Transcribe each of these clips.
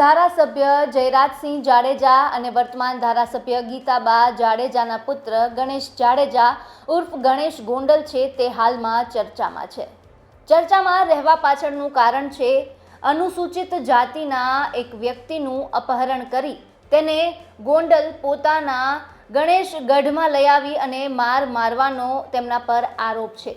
ધારાસભ્ય જયરાજસિંહ જાડેજા અને વર્તમાન ધારાસભ્ય ગીતાબા જાડેજાના પુત્ર ગણેશ જાડેજા ઉર્ફ ગણેશ ગોંડલ છે તે હાલમાં ચર્ચામાં છે. ચર્ચામાં રહેવા પાછળનું કારણ છે અનુસૂચિત જાતિના એક વ્યક્તિનું અપહરણ કરી તેને ગોંડલ પોતાના ગણેશ ગઢમાં લઈ આવી અને માર મારવાનો તેમના પર આરોપ છે.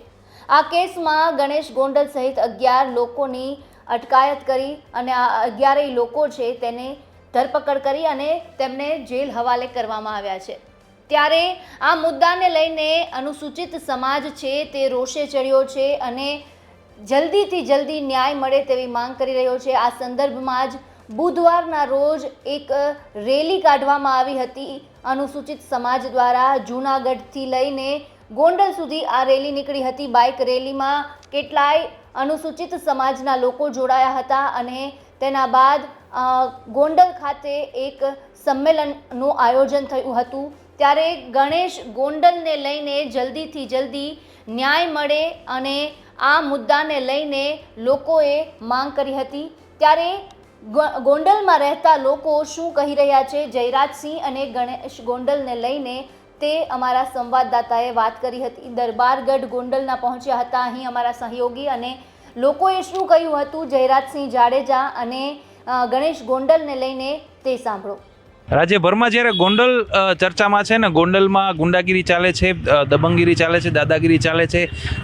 આ કેસમાં ગણેશ ગોંડલ સહિત અગિયાર લોકોની અટકાયત કરી અને આ અગિયારેય લોકો છે તેને ધરપકડ કરી અને તેમને જેલ હવાલે કરવામાં આવ્યા છે. ત્યારે આ મુદ્દાને લઈને અનુસૂચિત સમાજ છે તે રોષે ચડ્યો છે અને જલ્દીથી જલ્દી ન્યાય મળે તેવી માંગ કરી રહ્યો છે. આ સંદર્ભમાં જ બુધવારના રોજ એક રેલી કાઢવામાં આવી હતી. અનુસૂચિત સમાજ દ્વારા જૂનાગઢથી લઈને ગોંડલ સુધી આ રેલી નીકળી હતી. બાઇક રેલીમાં કેટલાય અનુસૂચિત સમાજના લોકો જોડાયા હતા અને તેના બાદ ગોંડલ ખાતે એક સંમેલનનું આયોજન થયું હતું. ત્યારે ગણેશ ગોંડલને લઈને જલ્દીથી જલ્દી ન્યાય મળે અને આ મુદ્દાને લઈને લોકોએ માંગ કરી હતી. ત્યારે ગોંડલમાં રહેતા લોકો શું કહી રહ્યા છે? જયરાજસિંહ અને ગણેશ ગોંડલને લઈને તે અમારા સંવાદદાતાએ વાત કરી હતી. દરબારગઢ ગોંડલના પહોંચ્યા હતા. અહીં અમારા સહયોગી અને લોકોએ શું કહ્યું હતું? જયરાજસિંહ જાડેજા અને ગણેશ ગોંડલને લઈને તે સાંભળો. રાજ્યભરમાં જ્યારે ગોંડલ ચર્ચામાં છે ને, ગોંડલમાં ગુંડાગીરી ચાલે છે દબંગગીરી ચાલે છે, દાદાગીરી ચાલે છે,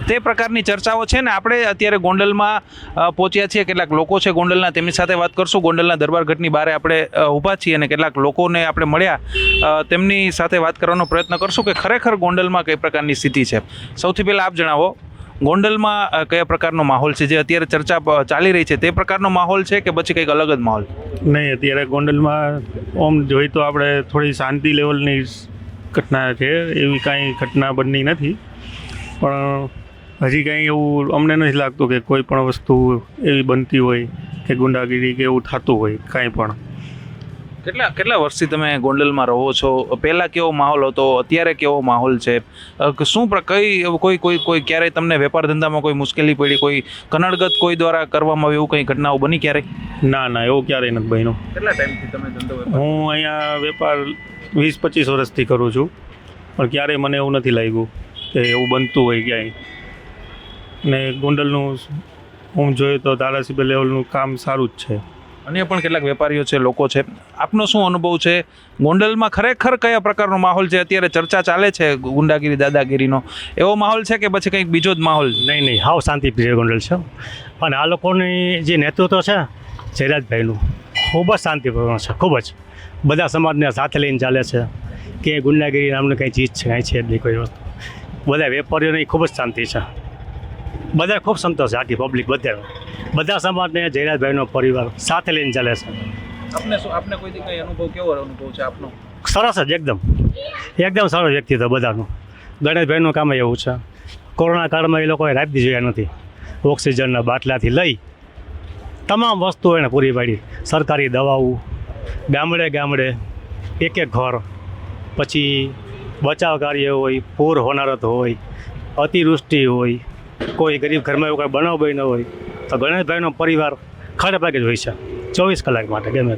તે પ્રકારની ચર્ચાઓ છે ને, આપણે અત્યારે ગોંડલમાં પહોંચ્યા છીએ. કેટલાક લોકો છે ગોંડલના, તેમની સાથે વાત કરશું. ગોંડલના દરબારગઢની બારે આપણે ઊભા છીએ અને કેટલાક લોકોને આપણે મળ્યા. તેમની સાથે વાત કરવાનો પ્રયત્ન કરશું કે ખરેખર ગોંડલમાં કઈ પ્રકારની સ્થિતિ છે. સૌથી પહેલાં આપ જણાવો. ગોંડલમાં કયા પ્રકારનો માહોલ છે? જે અત્યારે ચર્ચા ચાલી રહી છે, તે પ્રકારનો માહોલ છે કે પછી કંઈક અલગ જ માહોલ? નહીં, અત્યારે ગોંડલમાં, ઓમ જોઈએ તો આપણે થોડી શાંતિ લેવલની ઘટના છે. એવી કાંઈ ઘટના બની નથી. પણ, હજી કાંઈ એવું અમને નથી લાગતું કે કોઈ પણ વસ્તુ એવી બનતી હોય કે ગુંડાગીરી કે એવું થતું હોય, કાંઈ પણ. કેટલા કેટલા વર્ષથી તમે ગોંડલમાં રહો છો? પહેલાં કેવો માહોલ હતો? અત્યારે કેવો માહોલ છે? શું કઈ કોઈ કોઈ કોઈ ક્યારેય તમને વેપાર ધંધામાં કોઈ મુશ્કેલી પડી? કોઈ કનડગત કોઈ દ્વારા કરવામાં આવી એવું કંઈ ઘટનાઓ બની ક્યારેય? ના ના એવું ક્યારેય નથી બન્યું. કેટલા ટાઈમથી તમે ધંધો હું અહીંયા વેપાર વીસ પચીસ વર્ષથી કરું છું. પણ ક્યારેય મને એવું નથી લાગ્યું કે એવું બનતું હોય ક્યાંય. ને ગોંડલનું હું જોઈએ તો ધારાસભ્ય લેવલનું કામ સારું જ છે. અન્ય પણ કેટલાક વેપારીઓ છે, લોકો છે. આપનો શું અનુભવ છે? ગોંડલમાં ખરેખર કયા પ્રકારનો માહોલ છે? અત્યારે ચર્ચા ચાલે છે ગુંડાગીરી, દાદાગીરીનો. એવો માહોલ છે કે પછી કંઈક બીજો જ માહોલ? નહીં નહીં, હાવ શાંતિપ્રિય ગોંડલ છે. અને આ લોકોની જે નેતૃત્વ છે, જયરાજભાઈનું, ખૂબ જ શાંતિપૂર્ણ છે, ખૂબ જ. બધા સમાજને સાથે લઈને ચાલે છે. કે ગુંડાગીરી નામની કંઈ ચીજ છે, કાંઈ છે નહીં કોઈ વસ્તુ. બધા વેપારીઓની ખૂબ જ શાંતિ છે. બધા ખૂબ સંતોષ છે, આખી પબ્લિક બધા બધા સમાજને જયરાજભાઈનો પરિવાર સાથે લઈને ચાલે છે. આપને શું આપને કોઈ દી અનુભવ કેવો અનુભવ છે આપનો? સરસ જ એકદમ. એકદમ સરસ હતો બધાનું. ગણેશભાઈનું કામ એવું છે. કોરોના કાળમાં એ લોકોએ રાખી જોયા નથી ઓક્સિજનના બાટલાથી લઈ તમામ વસ્તુઓ એને પૂરી પાડી. સરકારી દવાઓ ગામડે ગામડે એક એક ઘર. પછી બચાવ કાર્ય હોય પૂર હોનારત હોય અતિવૃષ્ટિ હોય કોઈ ગરીબ ઘરમાં એવું કંઈ બનાવ બન્યો હોય તો ગણેશભાઈનો પરિવાર ખડે પાકે જ હોય છે. ચોવીસ કલાક માટે ગમે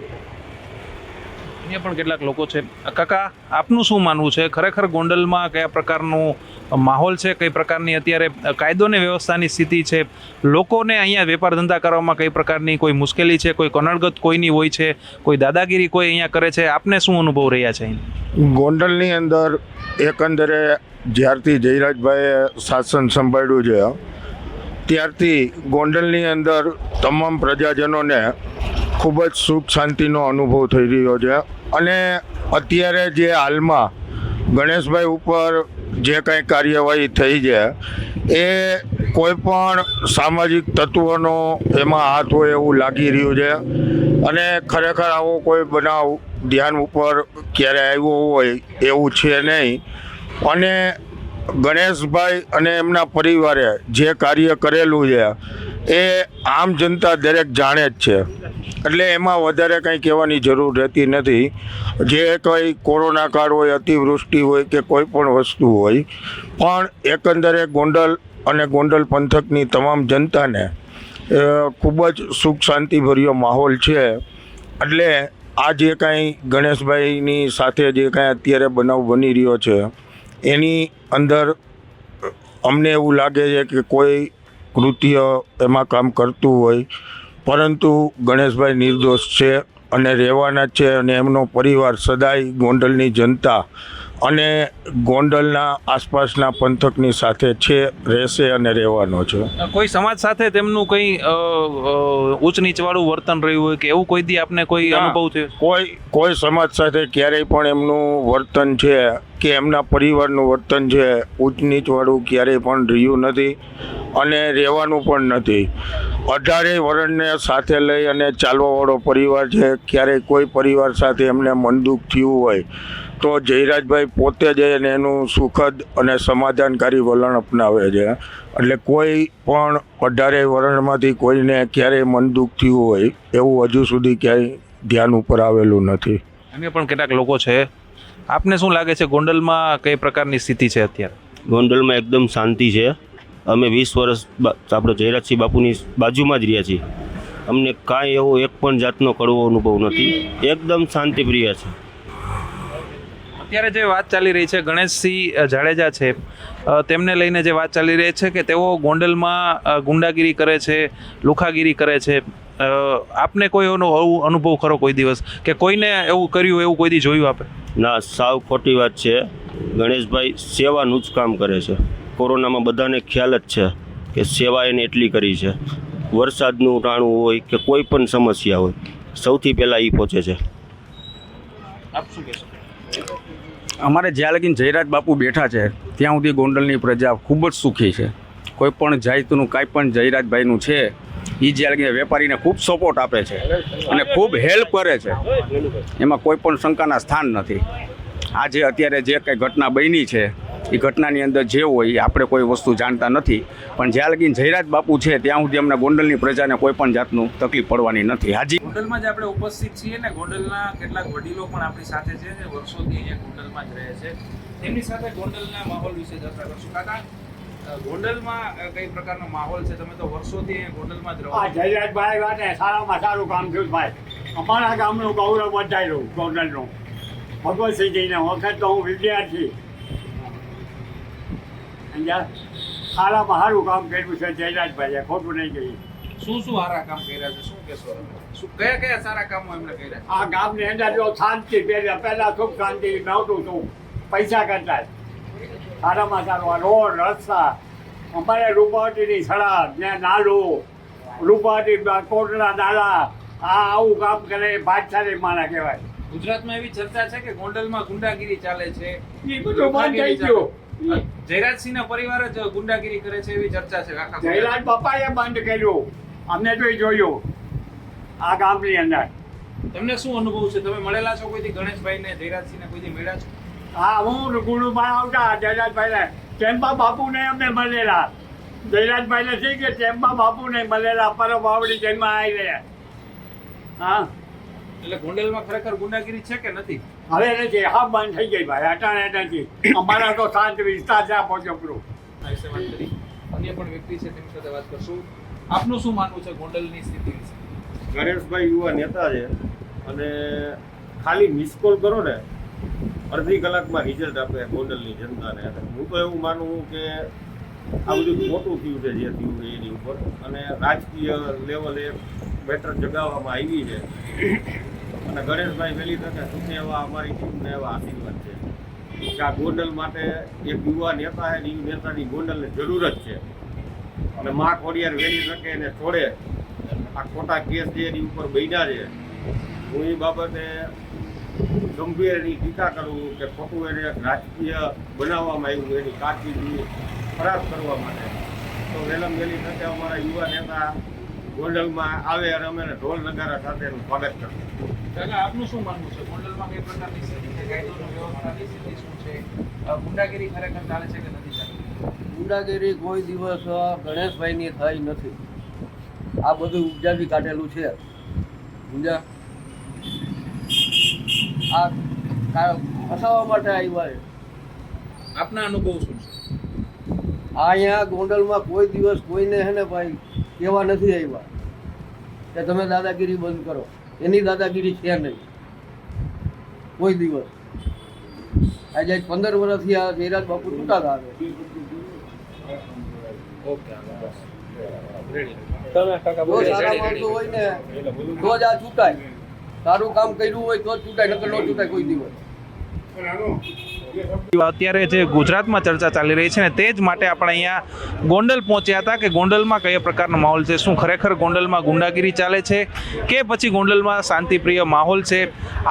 અહીંયા પણ કેટલાક લોકો છે. કાકા આપનું શું માનવું છે? ખરેખર ગોંડલમાં કયા પ્રકારનું માહોલ છે? કઈ પ્રકારની અત્યારે કાયદો ને વ્યવસ્થાની સ્થિતિ છે? લોકોને અહીંયા વેપાર ધંધા કરવામાં કઈ પ્રકારની કોઈ મુશ્કેલી છે? કોઈ કનડગત કોઈની હોય છે? કોઈ દાદાગીરી કોઈ અહીંયા કરે છે? આપને શું અનુભવ રહ્યા છે અહીં? ગોંડલની અંદર એકંદરે જ્યારથી જયરાજભાઈએ શાસન સંભાળ્યું છે ત્યારથી ગોંડલની અંદર તમામ પ્રજાજનોને ખૂબ જ સુખ શાંતિનો અનુભવ થઈ રહ્યો છે. અને અત્યારે જે હાલમાં ગણેશભાઈ ઉપર જે કંઈ કાર્યવાહી થઈ છે, એ કોઈ પણ સામાજિક તત્વોનો એમાં હાથ હોય એવું લાગી રહ્યું છે. અને ખરેખર આવો કોઈ બનાવ ધ્યાન ઉપર ક્યારે આવ્યો હોય એવું છે નહીં. અને ગણેશભાઈ અને એમના પરિવારે જે કાર્ય કરેલું છે, એ આમ જનતા દરેક જાણે જ છે. એટલે એમાં વધારે કંઈ કહેવાની જરૂર રહેતી નથી. જે કંઈ કોરોના કાળ હોય, અતિવૃષ્ટિ હોય કે કોઈ પણ વસ્તુ હોય, પણ એકંદરે ગોંડલ અને ગોંડલ પંથકની તમામ જનતાને ખૂબ જ સુખ શાંતિભર્યો માહોલ છે. એટલે આ જે કાંઈ ગણેશભાઈની સાથે જે કાંઈ અત્યારે બનાવ બની રહ્યો છે એની અંદર અમને એવું લાગે છે કે કોઈ કૃત્ય એમાં કામ કરતું હોય. પરંતુ ગણેશભાઈ નિર્દોષ છે અને રહેવાના જ છે અને એમનો પરિવાર સદાય ગોંડલની જનતા અને ગોંડલના આસપાસના પંથકની સાથે છે રહેશે અને રહેવાનો છે. કોઈ સમાજ સાથે તેમનું કંઈ ઊંચ નીચવાળું વર્તન રહ્યું હોય કે એવું કોઈ દી આપને કોઈ અનુભવ થયો? કોઈ કોઈ સમાજ સાથે ક્યારેય પણ એમનું વર્તન છે. કે એમના પરિવારનું વર્તન છે ઊંચ ક્યારેય પણ રહ્યું નથી અને રહેવાનું પણ નથી. અઢારેય વર્ણને સાથે લઈ અને ચાલવાવાળો પરિવાર છે, ક્યારેય કોઈ પરિવાર સાથે એમને મનદુખ થયું હોય તો જયરાજભાઈ પોતે જ એને સુખદ અને સમાધાનકારી વલણ અપનાવે છે. એટલે કોઈ પણ અઢારેય વર્ણમાંથી કોઈને ક્યારેય મનદુખ થયું હોય એવું હજુ સુધી ક્યાંય ધ્યાન ઉપર આવેલું નથી. અન્ય પણ કેટલાક લોકો છે આપને શું લાગે છે ગોંડલમાં કઈ પ્રકારની સ્થિતિ છે અત્યારે? ગોંડલમાં એકદમ શાંતિ છે. અમે વીસ વર્ષ આપણે જયરાજસિંહ બાપુની બાજુમાં જ રહ્યા છીએ. અમને કાંઈ એવો એક પણ જાતનો કડવો અનુભવ નથી. એકદમ શાંતિપ્રિય છે. અત્યારે જે વાત ચાલી રહી છે ગણેશસિંહ જાડેજા છે તેમને લઈને જે વાત ચાલી રહી છે કે તેઓ ગોંડલમાં ગુંડાગીરી કરે છે લુખાગીરી કરે છે. આપને કોઈ એનો આવું અનુભવ ખરો કોઈ દિવસ? કે કોઈને એવું કર્યું એવું કોઈ દી જોયું આપે? ના સાવ ખોટી વાત છે. ગણેશભાઈ સેવાનું જ કામ કરે છે. કોરોનામાં બધાને ખ્યાલ જ છે કે સેવા એને એટલી કરી છે. વરસાદનું ટાણું હોય કે કોઈ પણ સમસ્યા હોય સૌથી પહેલાં એ પહોંચે છે. આપ શું કહેશો? અમારે જ્યાં લગીન જયરાજ બાપુ બેઠા છે ત્યાં સુધી ગોંડલની પ્રજા ખૂબ જ સુખી છે. કોઈ પણ જાતનું કાંઈ પણ જયરાજભાઈનું છે એ જ્યાં લગીન વેપારીને ખૂબ સપોર્ટ આપે છે અને ખૂબ હેલ્પ કરે છે. એમાં કોઈ પણ શંકાના સ્થાન નથી. આજે અત્યારે જે કંઈ ઘટના બની છે એ ઘટનાની અંદર જે હોય આપણે કોઈ વસ્તુ જાણતા નથી. પણ જ્યાં લગીને જયરાજ બાપુ છે, ત્યાં સુધી અમને ગોંડલની પ્રજાને કોઈ પણ જાતનું તકલીફ પડવાની નથી. હાજી. ગોંડલમાં જ આપણે ઉપસ્થિત છીએ ને, ગોંડલના કેટલાક વડીલો પણ આપણી સાથે છે જે વર્ષોથી અહીંયા ગોંડલમાં જ રહે છે. તેમની સાથે ગોંડલના માહોલ વિશે ચર્ચા કરશું. કાકા ગોંડલમાં કઈ પ્રકારનો માહોલ છે? તમે તો વર્ષોથી ગોંડલમાં જ રહો આ જયરાજભાઈ વાતે સારામાં સારું કામ થયું ભાઈ. અમારા ગામનું ગૌરવ વધાર્યું ગોંડલનું. ભગવતસિંહજીને વખત તો હું વિદ્યાર્થી. સારામાં સારું કામ કર્યું છે જયરાજભાઈએ ખોટું નહીં કહ્યું શું શું સારા કામ કર્યા છે? શું કહેશો? શું કયા કયા સારા કામો એમણે કર્યા આ ગામની અંદર જો શાંતિ પહેલા પહેલા સુખ શાંતિ નહોતું તું. પૈસા કરતા. સારામાં સારો રોડ રસ્તા. અમારે રૂપાવતીની સડક ને નાલું રૂપાવતી કોટડા નાલા આ આવું કામ કરે ભાતશાળી માણા કહેવાય. ગુજરાતમાં એવી ચર્ચા છે કે ગોંડલમાં ગુંડાગીરી ચાલે છે? એ બધું બંધ થઈ ગયું. જયરાજસિંહના પરિવાર જ ગુંડાગીરી કરે છે એવી ચર્ચા છે આખા જયરાજ બાપાએ બંધ કર્યું. અમને તો જોયું. આ ગામની અંદર. તમને શું અનુભવ છે? તમે મળેલા છો કોઈથી? ગણેશભાઈને જયરાજસિંહને કોઈથી મળ્યા છો? હા હું ગુરુભાઈ આવતા જયરાજભાઈને. ચેમ્બા બાપુને અમે મળેલા. જયરાજભાઈને થઈ કે ચેમ્બા બાપુને મળેલા પરમ વાવડી જન્મ આવીને હા. એટલે ગોંડલમાં ખરેખર ગુંડાગીરી છે કે નથી? હવે નથી હા બંધ થઈ ગઈ ભાઈ અટાણે નથી અમારા તો શાંત વિસ્તાર છે આપો ચોપડું આ વિશે વાત કરી. અન્ય પણ વ્યક્તિ છે તેમની સાથે વાત કરશું. આપનું શું માનવું છે ગોંડલની સ્થિતિ વિશે? ગણેશભાઈ યુવા નેતા છે અને ખાલી મિસ કોલ કરો ને અડધી કલાકમાં રિઝલ્ટ આપે ગોંડલની જનતાને. હું તો એવું માનું કે આ બધું ખોટું થયું છે જે થયું છે એની ઉપર. અને રાજકીય લેવલે બેટર જગાવવામાં આવી છે. અને ગણેશભાઈ વહેલી તકે સુખે એવા અમારી ટીમને એવા આશીર્વાદ છે. કે આ ગોંડલ માટે એક યુવા નેતા છે એ નેતાની ગોંડલને જરૂર જ છે. અને મા ખોડિયાર વહેલી તકે એને છોડે. આ ખોટા કેસ જે એની ઉપર બન્યા છે. હું એ બાબતે ગંભીર એની ટીકા કરવું કે ખોટું એને રાજકીય બનાવવામાં આવ્યું એની કારકિર્દી ખરાબ કરવા માટે. તો વેલમ વહેલી સાથે અમારા યુવા નેતા ગોંડલમાં આવે અને અમે ઢોલ નગારા સાથે એનું સ્વાગત કાકા આપનું શું માનવું છે? ગોંડલમાં કઈ પ્રકારની સ્થિતિ છે? કાયદો વ્યવસ્થાની સ્થિતિ શું છે? ગુંડાગીરી ખરેખર ચાલે છે કે નથી ચાલતી ગુંડાગીરી કોઈ દિવસ ગણેશભાઈની થઈ નથી. આ બધું ઉપજાવી કાઢેલું છે. સમજ્યા? આ માટે આવ્યા છે આપના અનુભવ શું છે? આ અહીંયા ગોંડલમાં કોઈ દિવસ કોઈને હે ને ભાઈ કહેવા નથી આવ્યા કે તમે દાદાગીરી બંધ કરો. એની દાદાગીરી છે નહીં. કોઈ દિવસ. આજે પંદર વર્ષથી આ જયરાજ બાપુ ચૂંટાતા આવે જો સારા માણસો હોય ને તો જ આ ચૂંટાય સારું કામ કર્યું હોય તો ચૂંટાય, નકર ન ચૂંટાય કોઈ દિવસ. અત્યારે જે ગુજરાતમાં ચર્ચા ચાલી રહી છે ને તે જ માટે આપણે અહીંયા ગોંડલ પહોંચ્યા હતા કે ગોંડલમાં કયા પ્રકારનો માહોલ છે, શું ખરેખર ગોંડલમાં ગુંડાગીરી ચાલે છે, કે પછી ગોંડલમાં શાંતિપ્રિય માહોલ છે?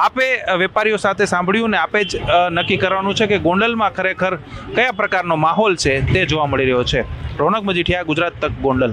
આપે વેપારીઓ સાથે સાંભળ્યું ને આપે જ નક્કી કરવાનું છે કે ગોંડલમાં ખરેખર કયા પ્રકારનો માહોલ છે તે જોવા મળી રહ્યો છે. રોનક મજીઠિયા, ગુજરાત તક ગોંડલ.